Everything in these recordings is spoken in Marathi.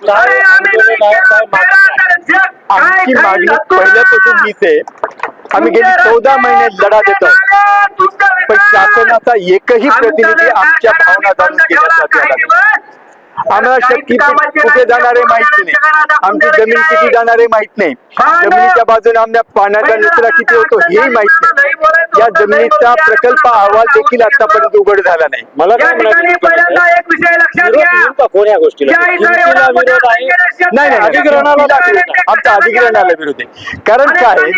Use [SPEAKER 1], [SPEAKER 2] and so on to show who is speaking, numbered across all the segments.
[SPEAKER 1] काय आंदोलन आहे काय मागणी आहे?
[SPEAKER 2] आमची मागणी पहिल्यापासून हीच आहे. आम्ही गेली चौदा महिने लढा देतो. पण शासनाचा एकही प्रतिनिधी आमच्या भावना जाणून घेण्यासाठी आला. आम्हाला शक्ती कुठे जाणारे माहीत नाही. आमची जमीन किती जाणारे माहीत नाही. जमिनीच्या बाजूने आमच्या पाण्याचा निचरा किती होतो हेही माहीत नाही. या जमिनीचा प्रकल्प अहवाल देखील आतापर्यंत उघड झाला नाही.
[SPEAKER 1] मला
[SPEAKER 3] या
[SPEAKER 1] काय आहे.
[SPEAKER 2] नाही नाही
[SPEAKER 1] अधिग्रहणाला
[SPEAKER 2] आहे. आमच्या अधिग्रहणाला विरोध. आहे कारण काय आहे?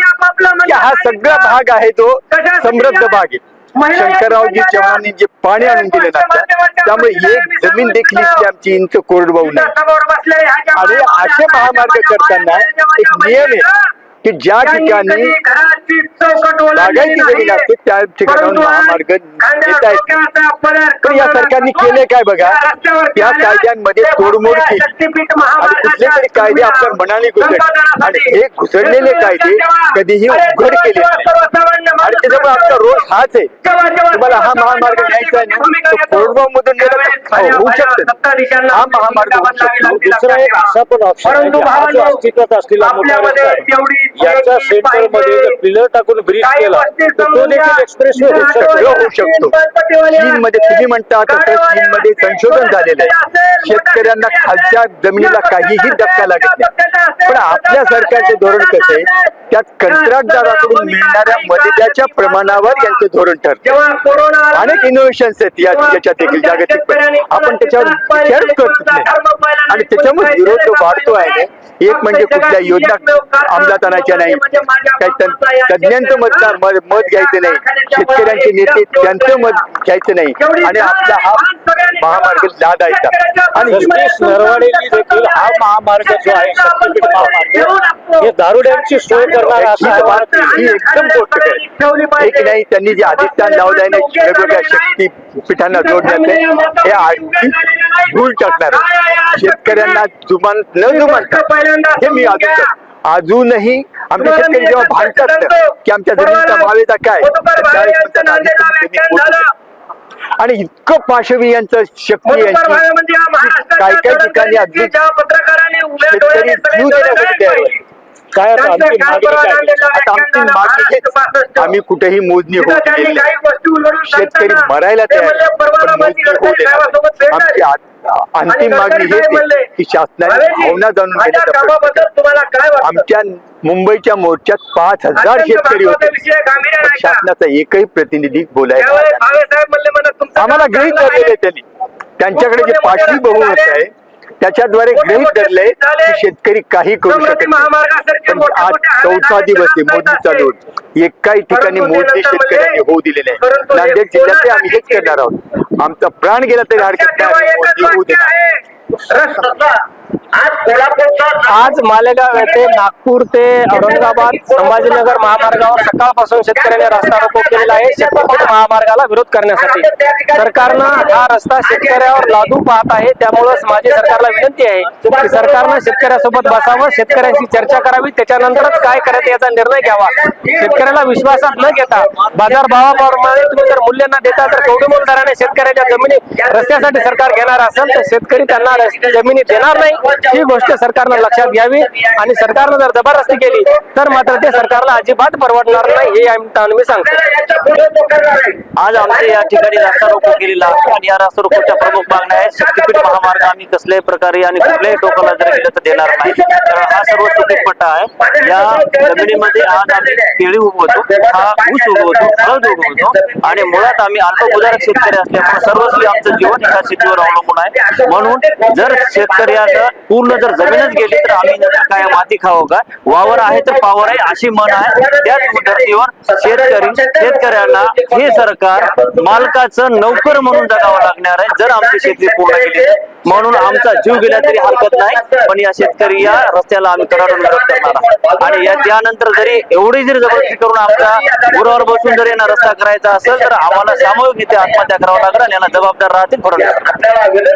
[SPEAKER 2] की हा सगळा भाग आहे तो समृद्ध भाग आहे. शंकररावजी चव्हाणांनी जे पाणी आणून दिले ना त्यामुळे एक जमीन देखील आमची इंच कोरडवाहू नाही. आणि असे महामार्ग करताना एक नियम आहे. की ज्या ठिकाणी बागायती जमीन असते त्या ठिकाणाहून महामार्ग पण या सरकारने केले काय बघा? या कायद्यांमध्ये तोडमोड केली. आणि कुठले तरी कायदे आपण मनाने घुसडले आणि हे घुसडलेले कायदे कधीही उघड केले आणि त्याच्यामुळे आमचा रोष हाच आहे. तुम्हाला हा महामार्ग न्यायचा आहे ना तो मधून तर होऊ शकतं. हा महामार्ग होऊ शकतो.
[SPEAKER 1] दुसरा एक असा पण ऑप्शन हा अस्तित्वात असलेला मोठा याच्या
[SPEAKER 3] एक
[SPEAKER 1] सेंटरमध्ये
[SPEAKER 3] पाहिजे.
[SPEAKER 1] पिलर टाकून ब्रिज केला तर तो देखील. एक्सप्रेस
[SPEAKER 2] सगळं होऊ शकतो. चीन मध्ये तुम्ही म्हणता तसं चीन मध्ये संशोधन झालेलं आहे. शेतकऱ्यांना खालच्या जमिनीला काहीही धक्का लागत नाही. पण आपल्या सरकारचे धोरण कसं आहे? त्यात कंत्राटदाराकडून मिळणाऱ्या मदतीच्या प्रमाणावर यांचं धोरण ठरतं. अनेक इनोव्हेशन्स आहेत या याच्यात देखील जागतिक पण आपण त्याच्यावर विचारच करत नाही. आणि त्याच्यामुळे विरोध वाढतो आहे एक म्हणजे कुठल्या योजना अंमलात आणायच्या नाही. काही तज्ञ- तज्ञांचं मत घ्यायचं नाही. शेतकऱ्यांचे नेते त्यांचं मत घ्यायचं नाही. आणि आपला हा महामार्ग लादायचा आणि
[SPEAKER 1] सतीश नरवाडेंनी देखील हा महामार्ग जो आहे महामार्ग. हे दारुड्यांची सोय करणार
[SPEAKER 2] ही ही एकदम गोष्ट. आहे एक नाही त्यांनी जे अधिष्ठान लावलंय ना वेगवेगळ्या शक्ती पीठांना जोडण्याचं हे आणखी भूल टाकणार. आहे. शेतकऱ्यांना जुमान न जुमानता. हे मी अजून अजूनही आमचे शेतकरी जेव्हा भांडतात की आमच्या जमिनीचा भावेचा काय. आणि इतकं पाशवी यांचं शक्ती यांची काय काय ठिकाणी अगदी शेतकरी जीव देण्यासाठी.
[SPEAKER 1] काय आता अंतिम मागणी काय
[SPEAKER 2] आता आमची मागणी हेच आम्ही कुठेही मोजणी होऊ दिलेली नाही. शेतकरी मरायला तयार आहे, पण मोजणी होऊ देणार नाही. आमची आ- अंतिम मागणी हेच आहे की शासनाने भावना जाणून घेण्याचा प्रयत्न करावा.
[SPEAKER 3] तुम्हाला काय वाटतं?
[SPEAKER 2] आमच्या मुंबईच्या मोर्चात पाच हजार शेतकरी होते पण शासनाचा एकही प्रतिनिधी बोलायला आला नाही. आम्हाला गृहित धरलेले
[SPEAKER 3] आहे.
[SPEAKER 2] त्यांनी त्यांच्याकडे जे पाचवी बहुमत आहे त्याच्याद्वारे गृहित धरले की शेतकरी काही करू शकत नाही. पण आज चौथा दिवस आहे मोदी चालू एकाही ठिकाणी मोदी
[SPEAKER 3] नंतर
[SPEAKER 2] शेतकऱ्यांनी होऊ दिलेले आहे नांदेड जिल्ह्यात आम्ही हेच करणार आहोत. आमचा प्राण गेला तरी हरकत नाही. मोदी होऊ देणार.
[SPEAKER 3] रस्ता. आज
[SPEAKER 4] मालेगाव येथे नागपूर ते औरंगाबाद संभाजीनगर महामार्गावर सकाळपासून शेतकऱ्यांनी रस्ता रोको केलेला आहे. शेतकरी महामार्गाला विरोध करण्यासाठी. सरकारनं हा रस्ता शेतकऱ्यावर लादू पाहत आहे. त्यामुळेच माझी सरकारला विनंती आहे की सरकारनं शेतकऱ्यासोबत बसावं. शेतकऱ्यांशी चर्चा करावी. त्याच्यानंतरच काय करायचं याचा निर्णय घ्यावा. शेतकऱ्याला विश्वासात न घेता बाजार भावाप्रमाणे तुम्ही जर मूल्य न देता तर कवडीमोल दराने शेतकऱ्याच्या जमिनी रस्त्यासाठी सरकार घेणार असेल तर शेतकरी त्यांना जमिनी देणार नाही. ही गोष्ट सरकारनं लक्षात घ्यावी. आणि सरकारनं जर जबरदस्ती केली तर मात्र ते सरकारला अजिबात परवडणार नाही हे आम्ही सांगतो.
[SPEAKER 5] आज आमच्या या ठिकाणी रस्ता रोको केलेला आहे आणि या रस्ता रोकोच्या प्रमुख मागण्या आहेत. शक्तीपीठ महामार्ग आम्ही कसल्याही प्रकारे आणि कुठल्याही टोकाला जर गेलं तर देणार नाही. कारण हा सर्व सुपीक पट्टा आहे. या जमिनीमध्ये आज आम्ही केळी उगवतो. हा ऊस उगवतो हळद उगवतो आणि मुळात आम्ही अल्पभूधारक शेतकरी असल्यामुळे सर्वस्वी आमचं जीवन ह्या शेतीवर अवलंबून आहे. म्हणून जर शेतकऱ्याचं पूर्ण जर जमीनच गेली तर आम्ही काय माती खावं काय वावर आहे तर पावर आहे अशी मन आहे. त्याच धर्तीवर शेतकरी शेतकऱ्यांना हे सरकार मालकाचं नोकर म्हणून जगावं लागणार आहे. जर आमची शेती पूर्ण केली म्हणून आमचा जीव गेला तरी हरकत नाही. पण या शेतकरी या रस्त्याला आम्ही कडाडून विरोध करणार आहोत. आणि या त्यानंतर जरी एवढी जरी जबरदस्ती करून आमच्या गुरावर बसून जर यांना रस्ता करायचा असेल तर आम्हाला सामूहिक इथे आत्महत्या करावं लागेल आणि यांना जबाबदार राहतील फडणवीस.